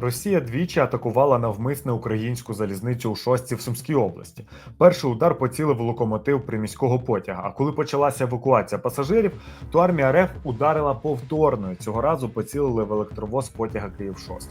Росія двічі атакувала навмисне українську залізницю у шостці в Сумській області. Перший удар поцілив локомотив приміського потяга. А коли почалася евакуація пасажирів, то армія РФ ударила повторно. Цього разу поцілили в електровоз потяга Київ 6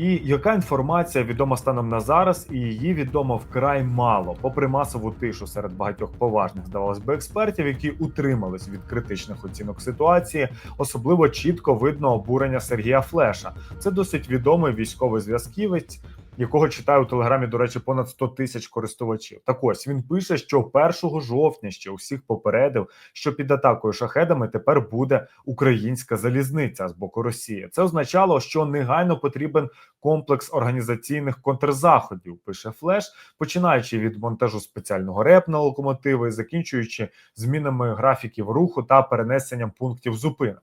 І яка інформація відома станом на зараз, і її відомо вкрай мало, попри масову тишу серед багатьох поважних, здавалось би, експертів, які утримались від критичних оцінок ситуації, особливо чітко видно обурення Сергія Флеша. Це досить відомий військовий зв'язківець, якого читаю у телеграмі, до речі, понад 100 тисяч користувачів. Так ось він пише, що 1 жовтня ще усіх попередив, що під атакою шахедами тепер буде українська залізниця з боку Росії. Це означало, що негайно потрібен комплекс організаційних контрзаходів. Пише Флеш, починаючи від монтажу спеціального реп на локомотиви, закінчуючи змінами графіків руху та перенесенням пунктів зупинок.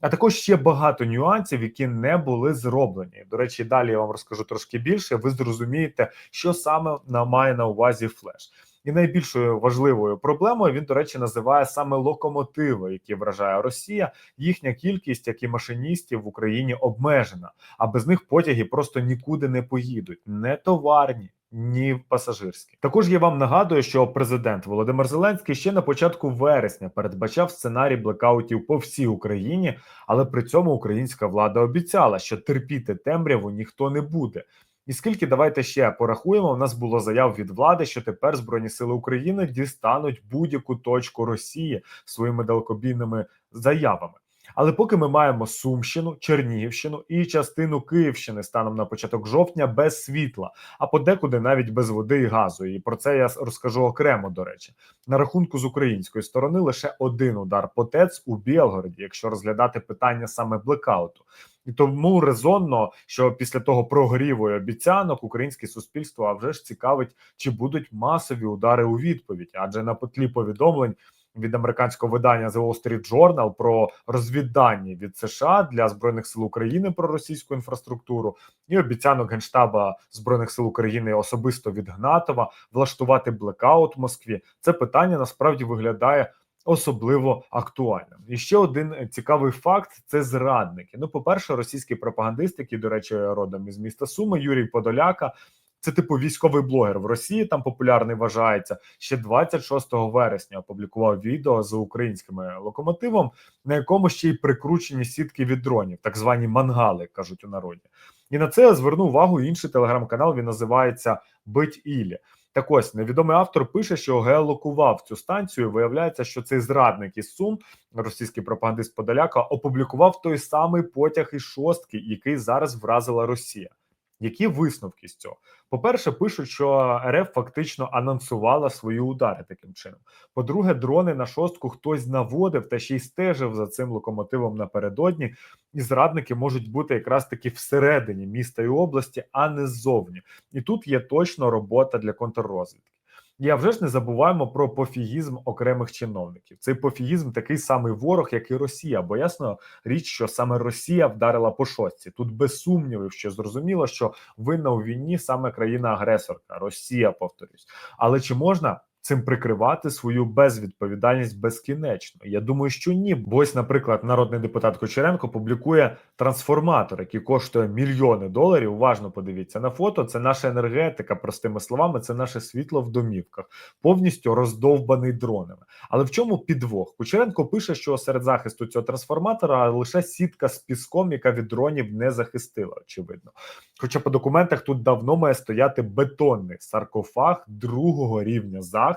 А також ще багато нюансів, які не були зроблені. До речі, далі я вам розкажу трошки більше. Ви зрозумієте, що саме на- має на увазі флеш. І найбільшою важливою проблемою він, до речі, називає саме локомотиви, які вражає Росія. Їхня кількість, як і машиністів в Україні, обмежена, а без них потяги просто нікуди не поїдуть, не товарні. Ні, пасажирські. Також я вам нагадую, що президент Володимир Зеленський ще на початку вересня передбачав сценарій блекаутів по всій Україні, але при цьому українська влада обіцяла, що терпіти темряву ніхто не буде. І скільки давайте ще порахуємо, у нас було заяв від влади, що тепер Збройні Сили України дістануть будь-яку точку Росії своїми далекобійними заявами. Але поки ми маємо Сумщину, Чернігівщину і частину Київщини станом на початок жовтня без світла, а подекуди навіть без води і газу. І про це я розкажу окремо. До речі, на рахунку з української сторони лише один удар по ТЕЦ у Білгороді, якщо розглядати питання саме блекауту. І тому резонно, що після того прогріву і обіцянок українське суспільство а вже ж цікавить, чи будуть масові удари у відповідь, адже на потлі повідомлень від американського видання The Wall Street Journal про розвіддані від США для збройних сил України про російську інфраструктуру і обіцянок генштаба збройних сил України особисто від Гнатова влаштувати блекаут в Москві. Це питання насправді виглядає. Особливо актуальним. І ще один цікавий факт: це зрадники. Ну, по-перше, російський пропагандист, який, до речі, родом із міста Суми, Юрій Подоляка. Це типу військовий блогер в Росії. Там популярний вважається. Ще 26 вересня опублікував відео з українським локомотивом, на якому ще й прикручені сітки від дронів, так звані мангали, кажуть у народі. І на це звернув увагу інший телеграм-канал. Він називається Бить Ілі. Так ось невідомий автор пише, що геолокував цю станцію. Виявляється, що цей зрадник із Сум, російський пропагандист Подоляка, опублікував той самий потяг із шостки, який зараз вразила Росія. Які висновки з цього? По-перше, пишуть, що РФ фактично анонсувала свої удари таким чином. По-друге, дрони на шостку хтось наводив та ще й стежив за цим локомотивом напередодні, і зрадники можуть бути якраз таки всередині міста і області, а не ззовні. І тут є точно робота для контррозвідки. А вже ж не забуваємо про пофігізм окремих чиновників. Цей пофігізм такий самий ворог, як і Росія. Бо ясно річ, що саме Росія вдарила по шостці. Тут без сумнівів, що зрозуміло, що винна у війні саме країна-агресорка, Росія, повторюсь. Але чи можна? Цим прикривати свою безвідповідальність безкінечно. Я думаю, що ні. Бо ось, наприклад, народний депутат Кочеренко публікує трансформатор, який коштує мільйони доларів. Уважно подивіться на фото. Це наша енергетика, простими словами, це наше світло в домівках, повністю роздовбаний дронами. Але в чому підвох? Кучеренко пише, що серед захисту цього трансформатора лише сітка з піском, яка від дронів не захистила, очевидно. Хоча по документах тут давно має стояти бетонний саркофаг другого рівня захисту,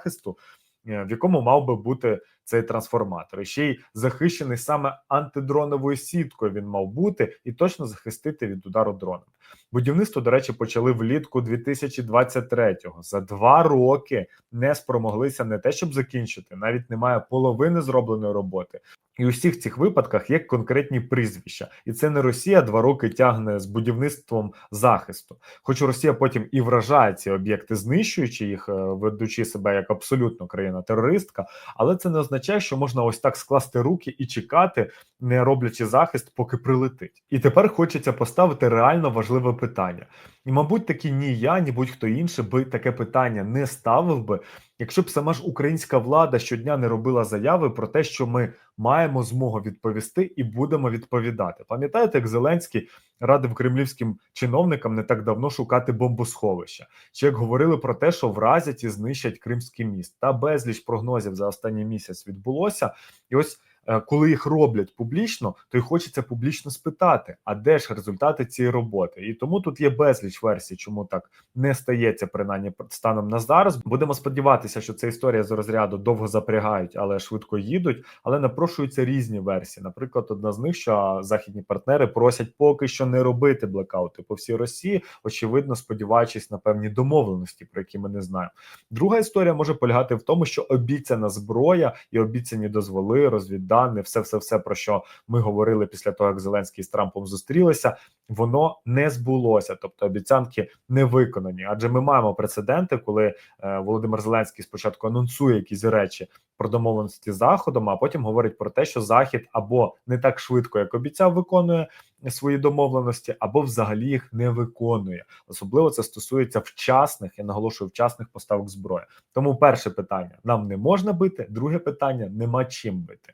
е, в якому мав би бути цей трансформатор. І ще й захищений саме антидроновою сіткою він мав бути і точно захистити від удару дроном. Будівництво, до речі, почали влітку 2023-го. За два роки не спромоглися не те, щоб закінчити, навіть немає половини зробленої роботи. І у всіх цих випадках є конкретні прізвища, і це не Росія два роки тягне з будівництвом захисту. Хоч Росія потім і вражає ці об'єкти, знищуючи їх, е, ведучи себе як абсолютно країна-терористка, але це не означає, що можна ось так скласти руки і чекати, не роблячи захист, поки прилетить. І тепер хочеться поставити реально важливе питання. І, мабуть, таки ні я, ні будь-хто інший би таке питання не ставив би, якщо б сама ж українська влада щодня не робила заяви про те, що ми маємо змогу відповісти і будемо відповідати. Пам'ятаєте, як Зеленський радив кремлівським чиновникам не так давно шукати бомбосховища, чи як говорили про те, що вразять і знищать Кримський міст, та безліч прогнозів за останній місяць відбулося, і ось. Е, Коли їх роблять публічно, то й хочеться публічно спитати, а де ж результати цієї роботи? І тому тут є безліч версій, чому так не стається, принаймні станом на зараз. Будемо сподіватися, що ця історія з розряду довго запрягають, але швидко їдуть. Але напрошуються різні версії. Наприклад, одна з них, що західні партнери просять поки що не робити блекаути по всій Росії, очевидно, сподіваючись на певні домовленості, про які ми не знаємо. Друга історія може полягати в тому, що обіцяна зброя і обіцяні дозволи, розвіддані, все, все, все про що ми говорили після того, як Зеленський з Трампом зустрілися, воно не збулося, тобто обіцянки не виконані. Адже ми маємо прецеденти, коли е, Володимир Зеленський спочатку анонсує якісь речі про домовленості з заходом, а потім говорить про те, що захід або не так швидко, як обіцяв, виконує свої домовленості, або взагалі їх не виконує. Особливо це стосується вчасних, я наголошую, вчасних поставок зброї. Тому перше питання: нам не можна бити. Друге питання нема чим бити.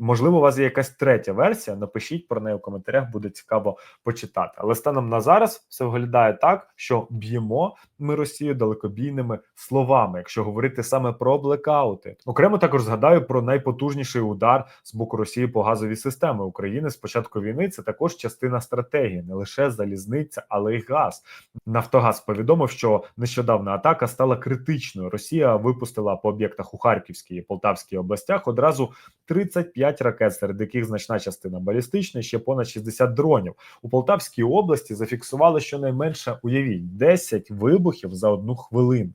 Можливо, у вас є якась третя версія. Напишіть про неї в коментарях, буде цікаво почитати. Але станом на зараз все виглядає так, що б'ємо ми Росію далекобійними словами, якщо говорити саме про блекаути. Окремо також згадаю про найпотужніший удар з боку Росії по газовій системі України з початку війни. Це також частина стратегії, не лише залізниця, але й газ. Нафтогаз повідомив, що нещодавна атака стала критичною. Росія випустила по об'єктах у Харківській і Полтавській областях одразу 35 ракет, серед яких значна частина балістична, ще понад 60 дронів. У Полтавській області зафіксували щонайменше уявіть 10 вибухів за одну хвилину.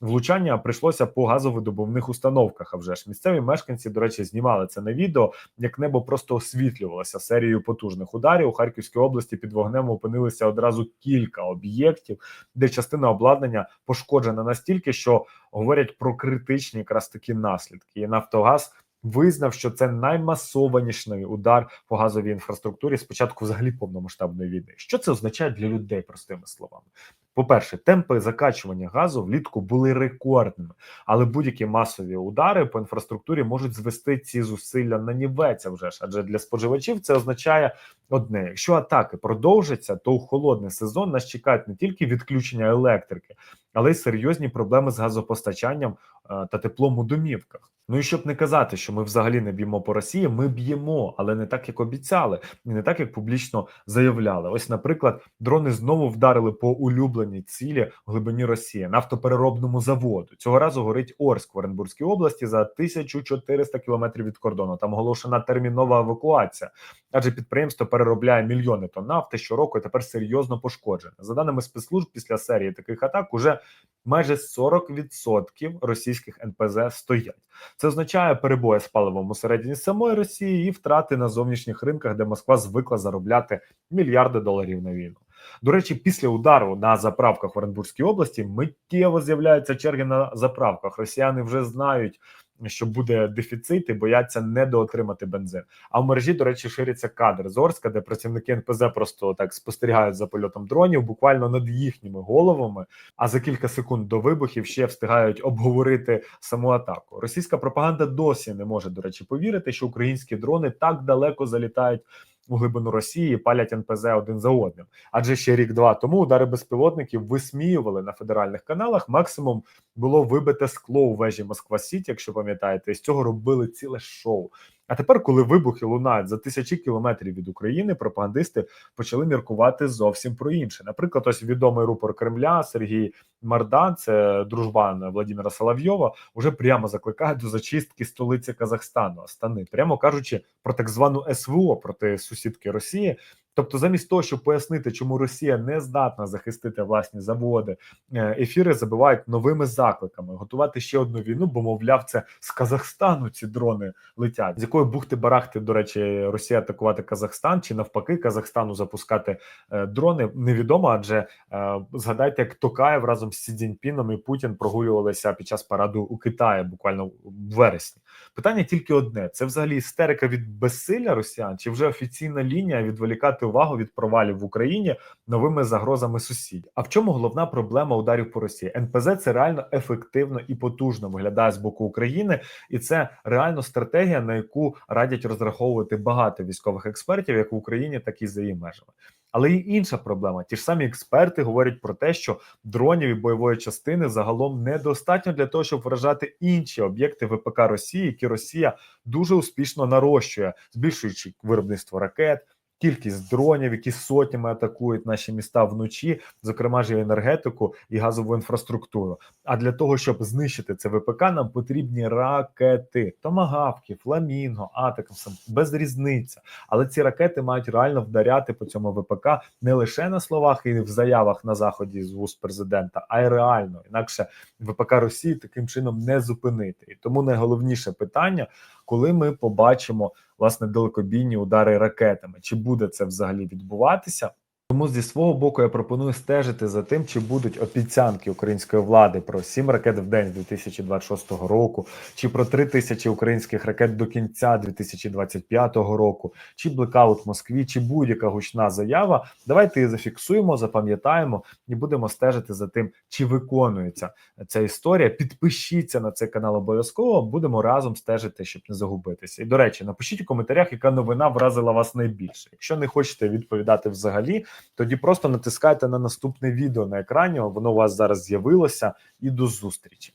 Влучання прийшлося по газовидобувних установках. А вже ж місцеві мешканці, до речі, знімали це на відео, як небо просто освітлювалося серією потужних ударів. У Харківській області під вогнем опинилися одразу кілька об'єктів, де частина обладнання пошкоджена настільки, що говорять про критичні якраз такі наслідки. І Нафтогаз визнав, що це наймасованіший удар по газовій інфраструктурі з початку взагалі повномасштабної війни. Що це означає для людей, простими словами? По-перше, темпи закачування газу влітку були рекордними, але будь-які масові удари по інфраструктурі можуть звести ці зусилля на нівець вже ж. Адже для споживачів це означає одне: якщо атаки продовжаться, то у холодний сезон нас чекають не тільки відключення електрики, але й серйозні проблеми з газопостачанням е, та теплом у домівках. Ну і щоб не казати, що ми взагалі не б'ємо по Росії, ми б'ємо, але не так, як обіцяли, і не так, як публічно заявляли. Ось, наприклад, дрони знову вдарили по улюбленій цілі глибині Росії нафтопереробному заводу. Цього разу горить Орськ в Оренбурзькій області за 1400 кілометрів від кордону. Там оголошена термінова евакуація, адже підприємство переробляє мільйони тонн нафти щороку і тепер серйозно пошкоджене. За даними спецслужб, після серії таких атак уже майже 40% російських НПЗ стоять. Це означає перебої з паливом усередині самої Росії і втрати на зовнішніх ринках, де Москва звикла заробляти мільярди доларів на війну. До речі, після удару на заправках в Оренбурзькій області миттєво з'являються черги на заправках. Росіяни вже знають, що буде дефіцит і бояться недоотримати бензин. А в мережі, до речі, шириться кадр з Орська, де працівники НПЗ просто так спостерігають за польотом дронів, буквально над їхніми головами. А за кілька секунд до вибухів ще встигають обговорити саму атаку. Російська пропаганда досі не може, до речі, повірити, що українські дрони так далеко залітають. У глибину Росії палять НПЗ один за одним, адже ще рік-два тому удари безпілотників висміювали на федеральних каналах. Максимум було вибите скло у вежі Москва Сіті, якщо пам'ятаєте, з цього робили ціле шоу. А тепер, коли вибухи лунають за тисячі кілометрів від України, пропагандисти почали міркувати зовсім про інше. Наприклад, ось відомий рупор Кремля Сергій Мардан, це дружбан Владимира Соловйова, уже прямо закликає до зачистки столиці Казахстану, Астани, прямо кажучи про так звану СВО проти сусідки Росії. Тобто, замість того, щоб пояснити, чому Росія не здатна захистити власні заводи, е, ефіри забивають новими закликами готувати ще одну війну, бо мовляв, це з Казахстану ці дрони летять. З якої бухти барахти, до речі, Росія атакувати Казахстан чи навпаки Казахстану запускати е, дрони невідомо. Адже е, згадайте, як Токаєв разом з Сі Цзіньпіном і Путін прогулювалися під час параду у Китаї, буквально в вересні. Питання тільки одне: це взагалі істерика від безсилля росіян, чи вже офіційна лінія відволікати увагу від провалів в Україні новими загрозами сусідів? А в чому головна проблема ударів по Росії? НПЗ це реально ефективно і потужно виглядає з боку України, і це реально стратегія, на яку радять розраховувати багато військових експертів, як в Україні, так і за її межами. Але і інша проблема: ті ж самі експерти говорять про те, що дронів і бойової частини загалом недостатньо для того, щоб вражати інші об'єкти ВПК Росії, які Росія дуже успішно нарощує, збільшуючи виробництво ракет. Кількість дронів, які сотнями атакують наші міста вночі, зокрема ж і енергетику і газову інфраструктуру. А для того, щоб знищити це ВПК, нам потрібні ракети, томагавки, фламінго, атакамсом, без різниця. Але ці ракети мають реально вдаряти по цьому ВПК не лише на словах і в заявах на заході з вуст президента, а й реально. Інакше ВПК Росії таким чином не зупинити. І тому найголовніше питання, коли ми побачимо власне далекобійні удари ракетами, чи буде це взагалі відбуватися? Тому зі свого боку я пропоную стежити за тим, чи будуть обіцянки української влади про 7 ракет в день з 2026 року, чи про 3 тисячі українських ракет до кінця 2025 року, чи блекаут Москві, чи будь-яка гучна заява. Давайте її зафіксуємо, запам'ятаємо і будемо стежити за тим, чи виконується ця історія. Підпишіться на цей канал обов'язково. Будемо разом стежити, щоб не загубитися. І до речі, напишіть у коментарях, яка новина вразила вас найбільше. Якщо не хочете відповідати взагалі тоді просто натискайте на наступне відео на екрані. Воно у вас зараз з'явилося. І до зустрічі.